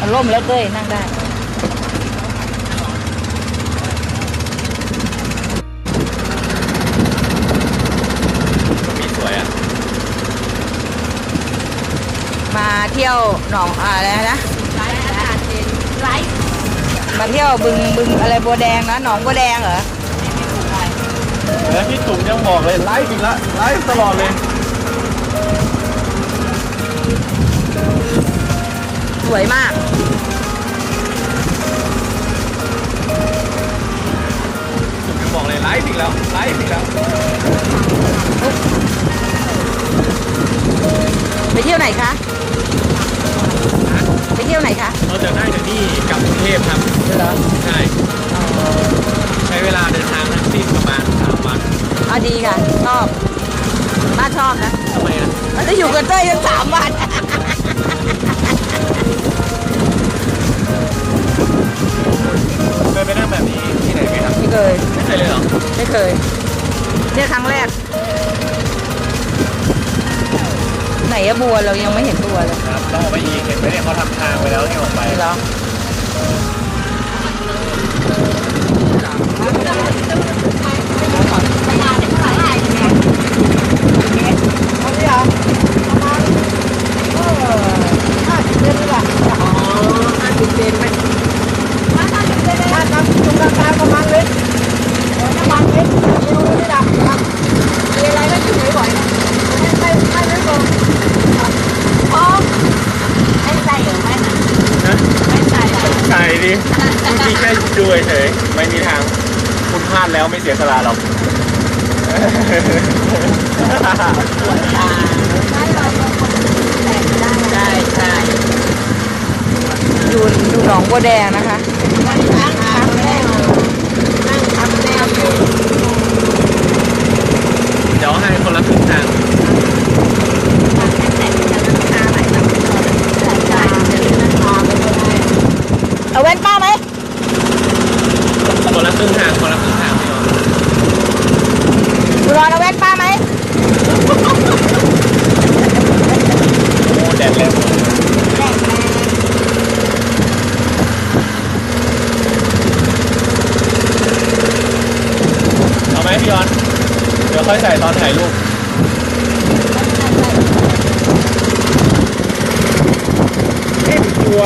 มันล่มแล้วเต้ยนั่งได้มีสวยอะ มาเที่ยวหนองอะไรนะ ไลฟ์อากาศเย็นไลฟ์มาเที่ยวบึงบึงอะไรบัวแดงนะหนองบัวแดงเหรอ แล้วพี่จุ๋มยังบอกเลยไลฟ์อีกละไลฟ์ตลอดเลย สวยมาก จุ๋มยังบอกเลยไลฟ์อีกแล้วไลฟ์อีกแล้วไปเที่ยวไหนคะ ไปเที่ยวไหนคะเราจะได้จากนี่กลับกรุงเทพครับเหรอใช่ใช้เวลาเดินทางทั้งสิ้นประมาณสามวันอะดีค่ะ ชอบป้าชอบนะทำไมอะมันจะอยู่กับเต้ยตั้งสามวัน ยไปนั่งแบบนี้ที่ไหนไหมครับไม่เคย ไม่เคยเลยเหรอไม่เคย เนี่ยครั้งแรก ไหนอะบัวเรายังไม่เห็นบัวเลยครับต้องออกไปอีกเห็นไหมเนี่ยเขาทำทางไปแล้วเนี่ยออกไป เหรอ ใช่ดิพี่แค่ดูเฉยๆไม่มีทาง คุณพลาดแล้วไม่เสียสละหรอกใช่ใช่อยู่อยู่หนองบัวแดงนะคะ เดี๋ยวให้คนละครึ่งทาง เอาแว่นป้าไหมคนละครึ่งทางคนละครึ่งทางพี่น้องดูรอนเอาแว่นป้าไหมโอ้แดดแรงเอาไหมพี่ออนเดี๋ยวค่อยใส่ตอนถ่ายรูปเอ๊ะกลัว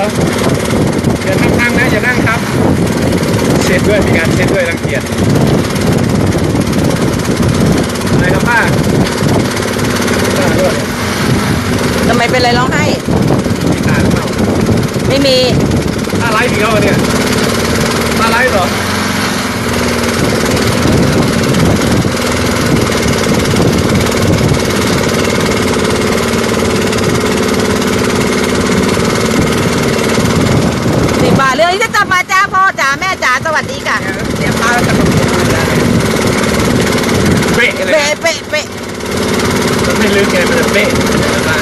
อย่านั่งข้างนะอย่านั่งครับ เช็ดด้วยมีการเช็ดด้วยรังเกียจอะไรครับป้าป้าด้วยทำไมเป็นไรร้องไห้มีตาหรือเปล่าไม่มีป้าไลฟ์อีกแล้วเหรอเนี่ยป้าไลฟ์เหรอ สิบบาทเรื่องนี้จะจับมาจ้าพ่อจ๋าแม่จ๋าสวัสดีค่ะ เดี๋ยวป้าจะมาเป๊ะเลย เป๊ะเป๊ะเป๊ะ มันไม่ ลึกไงมันจะเป๊ะป้า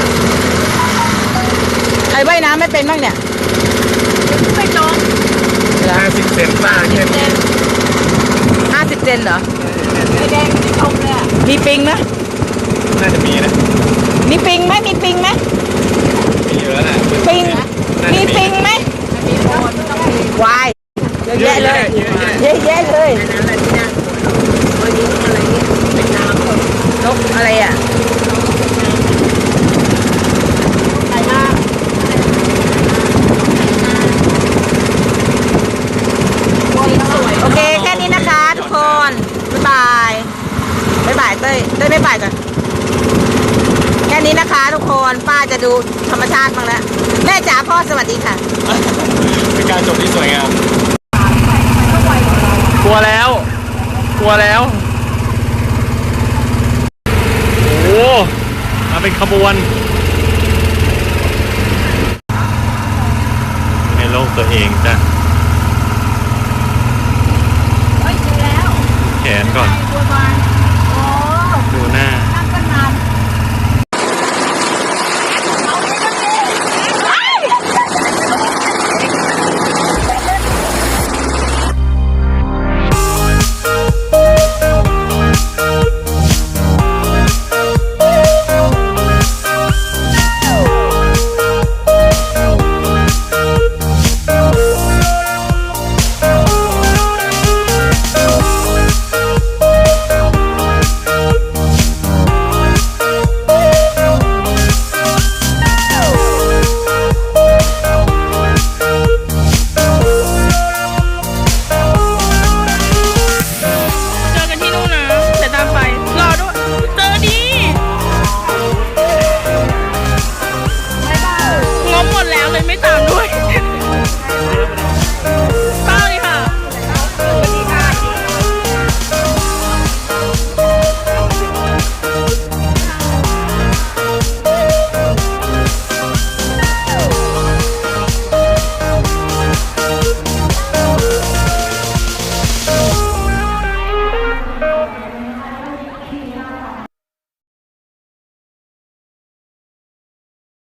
ใครว่ายน้ำไม่เป็นบ้างเนี่ยไม่จงห้าสิบเซนป้าเนี่ยห้าสิบเซนเหรอไม่แดงไม่ชมเลยอะมีปิงไหมน่าจะมีนะมีปิงไหมมีปิงไหมมีอยู่แล้วแหละปิงน่ามีจะปิงไหมมีโคนต้องมีวายเยอะแยะเลยเยอะแยะเยอะแยะเลยนั้นอะไรที่น่ากลัววันนี้อะไรเนี่ยเป็นน้ำคนนกอะไรอะ ใครมาก โอเค แค่นี้นะคะทุกคน บ๊ายบายบายบายเต้ยเต้ยบายบายก่อนแค่นี้นะคะทุกคนป้าจะดูธรรมชาติบ้างแล้วแม่จ๋าพ่อสวัสดีค่ะ เป็นการจบที่สวยงามกลัวแล้ว กลัวแล้ว โอ้มาเป็นขบวนในโลกตัวเองจ้ะ